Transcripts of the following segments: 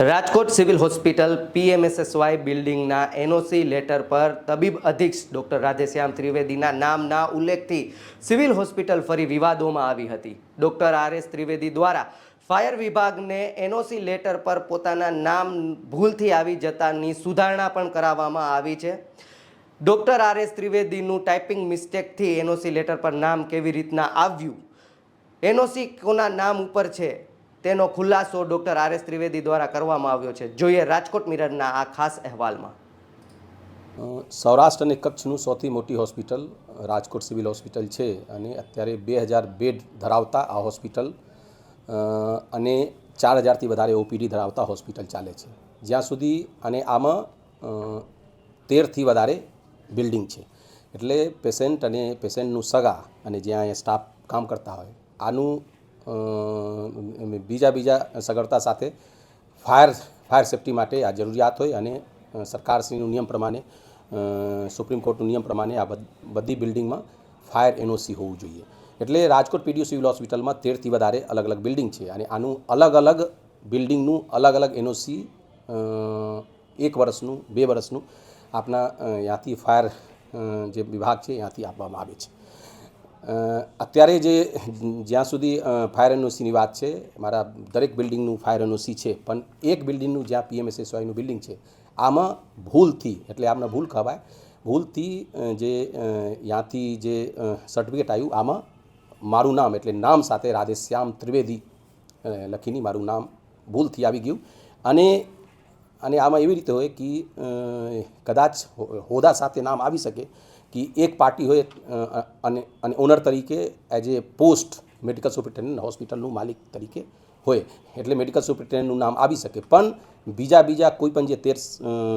Rajkot civil hospital પીએમએસએસવાય બિલ્ડિંગના NOC letter પર તબીબ અધિક્ષ ડોક્ટર રાધેશ્યામ ત્રિવેદીના નામના ઉલ્લેખથી સિવિલ હોસ્પિટલ ફરી વિવાદોમાં આવી હતી. ડોક્ટર આર એસ ત્રિવેદી દ્વારા ફાયર વિભાગને એનઓસી લેટર પર પોતાના નામ ભૂલથી આવી જતાની સુધારણા પણ કરાવવામાં આવી છે. ડોક્ટર આર એસ ત્રિવેદીનું ટાઈપિંગ મિસ્ટેકથી એનઓસી લેટર પર નામ કેવી રીતના આવ્યું? એનઓસી કોના નામ ઉપર છે? તેનો ખુલાસો ડોક્ટર આર એસ ત્રિવેદી દ્વારા કરવામાં આવ્યો છે. જોઈએ રાજકોટ મિરરના આ ખાસ અહેવાલમાં. સૌરાષ્ટ્ર અને કચ્છનું સૌથી મોટી હોસ્પિટલ, રાજકોટ સિવિલ હોસ્પિટલ છે અને અત્યારે બે હજાર બેડ ધરાવતા આ હોસ્પિટલ અને ચાર હજારથી વધારે ઓપીડી ધરાવતા હોસ્પિટલ ચાલે છે. જ્યાં સુધી અને આમાં તેરથી વધારે બિલ્ડિંગ છે. એટલે પેશન્ટ અને પેશન્ટનું સગા અને જ્યાં અહીંયા સ્ટાફ કામ કરતા હોય, આનું બીજા બીજા સગવડતા સાથે ફાયર ફાયર સેફટી માટે આ જરૂરિયાત હોય અને સરકારશ્રીનું નિયમ પ્રમાણે સુપ્રીમ કોર્ટનું નિયમ પ્રમાણે આ બધ- બિલ્ડિંગમાં ફાયર એનઓસી હોવું જોઈએ. એટલે રાજકોટ પીડીયુ સિવિલ હોસ્પિટલમાં તેરથી વધારે અલગ અલગ બિલ્ડિંગ છે અને આનું અલગ અલગ બિલ્ડિંગનું અલગ અલગ એનઓસી એક વર્ષનું, બે વર્ષનું આપના યાથી ફાયર જે વિભાગ છે ત્યાંથી આપવામાં આવે છે. અત્યારે જે જ્યાં સુધી ફાયર એનઓસીની વાત છે, મારા દરેક બિલ્ડિંગનું ફાયર એનઓસી છે, પણ એક બિલ્ડિંગનું જ્યાં પીએમએસએસવાયનું બિલ્ડિંગ છે, આમાં ભૂલથી, એટલે આમને ભૂલ કહેવાય, ભૂલથી જે ત્યાંથી જે સર્ટિફિકેટ આવ્યું, આમાં મારું નામ, એટલે નામ સાથે રાધેશ્યામ ત્રિવેદી લખીને મારું નામ ભૂલથી આવી ગયું. અને અને આમાં એવી રીતે હોય કે કદાચ હોદા સાથે નામ આવી શકે કે એક પાર્ટી હોય અને અને ઓનર તરીકે as a post medical superintendent હોસ્પિટલનું માલિક તરીકે હોય. એટલે મેડિકલ સુપ્રિન્ટેન્ડન્ટનું નામ આવી શકે. પણ બીજા બીજા કોઈ પણ જે તેર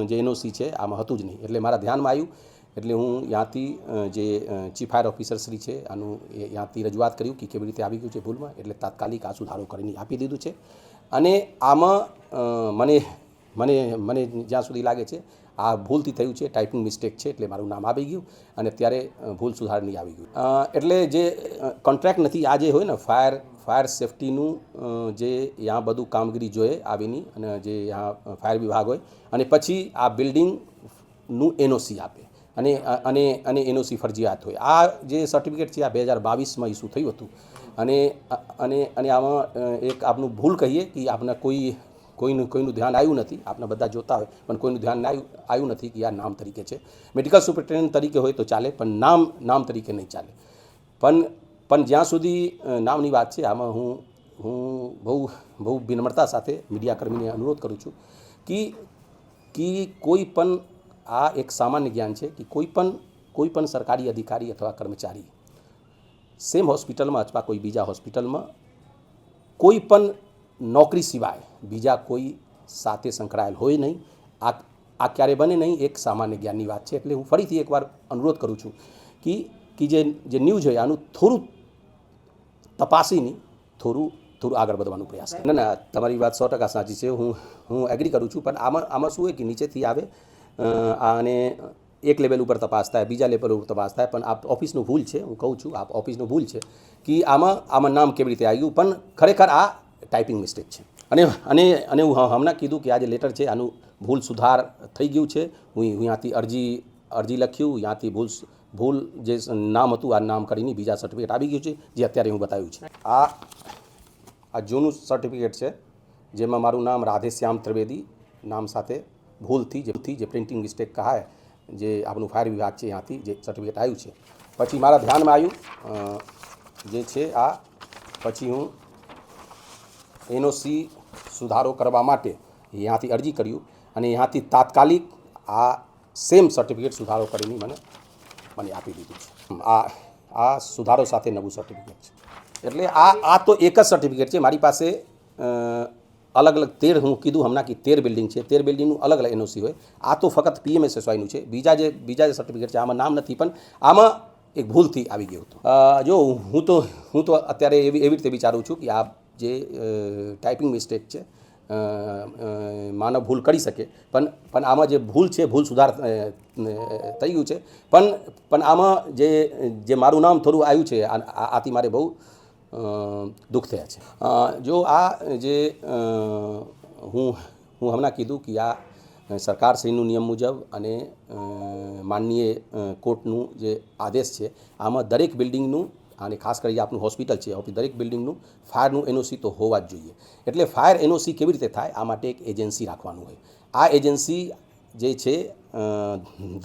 જે એનઓસી છે, આમાં હતું જ નહીં. એટલે મારા ધ્યાનમાં આવ્યું. એટલે હું ત્યાંથી જે ચીફ ફાયર ઓફિસર શ્રી છે, આનું ત્યાંથી રજૂઆત કર્યું કે કેવી રીતે આવી ગયું છે ભૂલમાં. એટલે તાત્કાલિક આ સુધારો કરીને આપી દીધું છે. અને આમાં મને મને મને જ્યાં સુધી લાગે છે આ ભૂલથી થયું છે ટાઈપિંગ મિસ્ટેક છે એટલે મારું નામ આવી ગયું અને અત્યારે અ, ભૂલ સુધારણી આવી ગયું. એટલે જે કોન્ટ્રાક્ટ નથી આ જે હોય ને ફાયર ફાયર સેફટીનું જે ત્યાં બધું કામગીરી જોઈએ આવીની અને જે ત્યાં ફાયર વિભાગ હોય અને પછી આ બિલ્ડિંગનું એનઓસી આપે અને અને અને એનઓસી ફરજિયાત હોય. આ જે સર્ટિફિકેટ છે આ બે હજાર બાવીસમાં ઇસ્યુ થયું હતું અને અને અને આમાં એક આપનું ભૂલ કહીએ કે આપના કોઈ કોઈનું કોઈનું ધ્યાન આવ્યું નથી. આપણે બધા જોતા હોય, પણ કોઈનું ધ્યાન આવ્યું આવ્યું નથી કે આ નામ તરીકે છે. મેડિકલ સુપરિન્ટેન્ડન્ટ તરીકે હોય તો ચાલે, પણ નામ નામ તરીકે નહીં ચાલે. પણ પણ જ્યાં સુધી નામની વાત છે, આમાં હું હું બહુ બહુ વિનમ્રતા સાથે મીડિયાકર્મીને અનુરોધ કરું છું કે કે કોઈ પણ આ એક સામાન્ય જ્ઞાન છે કે કોઈ પણ કોઈ પણ સરકારી અધિકારી અથવા કર્મચારી સેમ હોસ્પિટલમાં અથવા કોઈ બીજા હોસ્પિટલમાં કોઈ પણ નોકરી સિવાય બીજા કોઈ સાથે સંકળાયેલ હોય નહીં. આ આ ક્યારે બને નહીં, એક સામાન્ય જ્ઞાનની વાત છે. એટલે હું ફરીથી એકવાર અનુરોધ કરું છું કે કે જે જે ન્યૂઝ હોય આનું થોડું તપાસીને થોડું થોડું આગળ વધવાનો પ્રયાસ ના ના, તમારી વાત સો ટકા સાચી છે. હું હું એગ્રી કરું છું. પણ આમાં આમાં શું હોય કે નીચેથી આવે અને એક લેવલ ઉપર તપાસ થાય બીજા લેવલ ઉપર તપાસ થાય પણ આ ઓફિસનું ભૂલ છે. હું કહું છું, આ ઓફિસનું ભૂલ છે કે આમાં આમાં નામ કેવી રીતે આવ્યું? પણ ખરેખર આ ટાઈપિંગ મિસ્ટેક છે. અને અને અને હું હમણાં કીધું કે આ જે લેટર છે, આનું ભૂલ સુધાર થઈ ગયું છે. હું અહીંયાથી અરજી અરજી લખ્યું ત્યાંથી ભૂલ ભૂલ જે નામ હતું, આ નામ કરીને બીજા સર્ટિફિકેટ આવી ગયું છે, જે અત્યારે હું બતાવ્યું છે. આ આ જૂનું સર્ટિફિકેટ છે, જેમાં મારું નામ રાધેશ્યામ ત્રિવેદી, નામ સાથે ભૂલથી જેથી જે પ્રિન્ટિંગ મિસ્ટેક કહાય, જે આપણું ફાયર વિભાગ છે ત્યાંથી જે સર્ટિફિકેટ આવ્યું છે. પછી મારા ધ્યાનમાં આવ્યું જે છે આ, પછી હું એનઓસી સુધારો કરવા માટે ત્યાંથી અરજી કર્યું અને ત્યાંથી તાત્કાલિક આ સેમ સર્ટિફિકેટ સુધારો કરીને મને મને આપી દીધું છે. આ આ સુધારો સાથે નવું સર્ટિફિકેટ છે. એટલે આ આ તો એક જ સર્ટિફિકેટ છે. મારી પાસે અલગ અલગ તેર, હું કીધું હમણાં કે તેર બિલ્ડિંગ છે. તેર બિલ્ડિંગનું અલગ અલગ એનઓસી હોય. આ તો ફક્ત પીએમએસએસવાયનું છે. બીજા જે બીજા જે સર્ટિફિકેટ છે, આમાં નામ નથી, પણ આમાં એક ભૂલથી આવી ગયું હતું. જો હું તો હું તો અત્યારે એવી એવી રીતે વિચારું છું કે આ જે ટાઈપિંગ મિસ્ટેક છે માનવ ભૂલ કરી શકે. પણ પણ આમાં જે ભૂલ છે, ભૂલ સુધાર થઈ ગયું છે. પણ પણ આમાં જે જે મારું નામ થોડું આવ્યું છે આથી મારે બહુ દુઃખ થયા છે. જો આ જે હું હું હમણાં કીધું કે આ સરકારશ્રીનું નિયમ મુજબ અને માનનીય કોર્ટનું જે આદેશ છે, આમાં દરેક બિલ્ડિંગનું અને ખાસ કરી આપણું હોસ્પિટલ છે, આપણી દરેક બિલ્ડિંગનું, ફાયરનું એનઓસી તો હોવા જ જોઈએ. એટલે ફાયર એનઓસી કેવી રીતે થાય, આ માટે એક એજન્સી રાખવાનું હોય. આ એજન્સી જે છે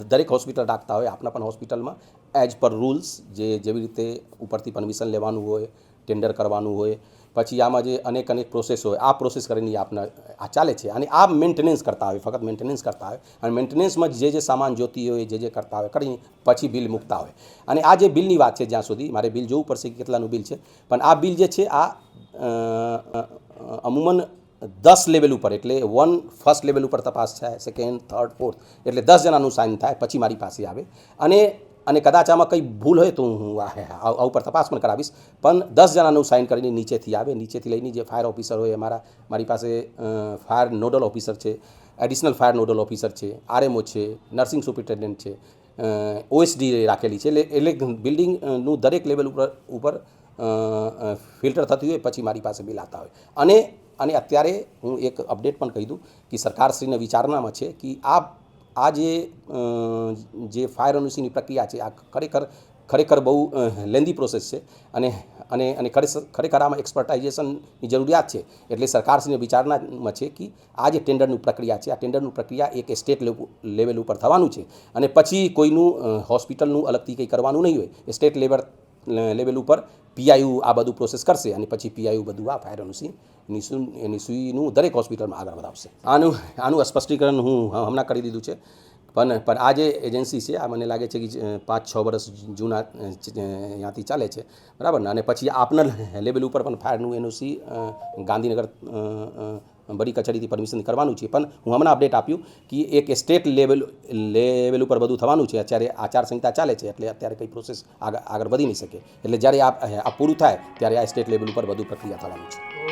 દરેક હોસ્પિટલ રાખતા હોય આપણા પણ હોસ્પિટલમાં. એઝ પર રૂલ્સ જે જેવી રીતે ઉપરથી પરમિશન લેવાનું હોય, ટેન્ડર કરવાનું હોય, પછી આમાં જે અનેક અનેક પ્રોસેસ હોય, આ પ્રોસેસ કરીને આપને, આ ચાલે છે. અને આ મેન્ટેનન્સ કરતા હોય ફક્ત મેન્ટેનન્સ કરતા હોય અને મેન્ટેનન્સમાં જે જે સામાન જોતી હોય, જે જે કરતા હોય કરી પછી બિલ મૂકતા હોય. અને આ જે બિલની વાત છે જ્યાં સુધી, મારે બિલ જોવું પડશે કે કેટલાનું બિલ છે, પણ આ બિલ જે છે, આ અમુમન દસ લેવલ ઉપર, એટલે વન ફર્સ્ટ લેવલ ઉપર તપાસ થાય સેકન્ડ થર્ડ ફોર્થ એટલે દસ જણાનું સાઇન થાય, પછી મારી પાસે આવે. અને અને કદાચ આમાં કંઈ ભૂલ હોય તો હું આ ઉપર તપાસ પણ કરાવીશ. પણ દસ જણાનું સાઇન કરીને નીચેથી આવે. નીચેથી લઈને જે ફાયર ઓફિસર હોય, અમારા મારી પાસે ફાયર નોડલ ઓફિસર છે, એડિશનલ ફાયર નોડલ ઓફિસર છે, આરએમઓ છે, નર્સિંગ સુપ્રિન્ટેન્ડન્ટ છે ઓએસડી રાખેલી છે. એટલે એટલે બિલ્ડિંગનું દરેક લેવલ ઉપર ઉપર ફિલ્ટર થતી હોય, પછી મારી પાસે બિલ આવતા હોય. અને અને અત્યારે હું એક અપડેટ પણ કહી દઉં કે સરકારશ્રીને વિચારણામાં છે કે આ આ જે જે ફાયર એનઓસીની પ્રક્રિયા છે, આ ખરેખર ખરેખર બહુ લેન્ધી પ્રોસેસ છે અને અને અને ખરેખર ખરેખર આમાં એક્સપર્ટાઇઝેશનની જરૂરિયાત છે. એટલે સરકારશ્રીની વિચારણામાં છે કે આ જે ટેન્ડરનું પ્રક્રિયા છે, આ ટેન્ડરનું પ્રક્રિયા એક સ્ટેટ લેવલ ઉપર થવાનું છે અને પછી કોઈનું હોસ્પિટલનું અલગથી કંઈ કરવાનું નહીં હોય. સ્ટેટ લેવલ લેવલ ઉપર પીઆઈયુ આ બધું પ્રોસેસ કરશે અને પછી પીઆઈયુ બધું આ ફાયર અનુસી એની સુઈનું દરેક હોસ્પિટલમાં આગળ વધાવશે. આનું આનું સ્પષ્ટીકરણ હું હમણાં કરી દીધું છે. પણ પણ આ જે એજન્સી છે, આ મને લાગે છે કે પાંચ, છ વર્ષ જૂના ત્યાંથી ચાલે છે. બરાબર ને? અને પછી આપના લેવલ ઉપર પણ ફાયરનું એનઓસી ગાંધીનગર અ, કચેરીથી પરમિશન કરવાનું છે. પણ હું હમણાં અપડેટ આપ્યું કે એક સ્ટેટ લેવલ લેવલ ઉપર બધું થવાનું છે. અત્યારે આચારસંહિતા ચાલે છે એટલે અત્યારે કંઈ પ્રોસેસ આગળ આગળ વધી નહીં શકે. એટલે જ્યારે આ પૂરું થાય ત્યારે આ સ્ટેટ લેવલ ઉપર બધું પ્રક્રિયા થવાનું છે.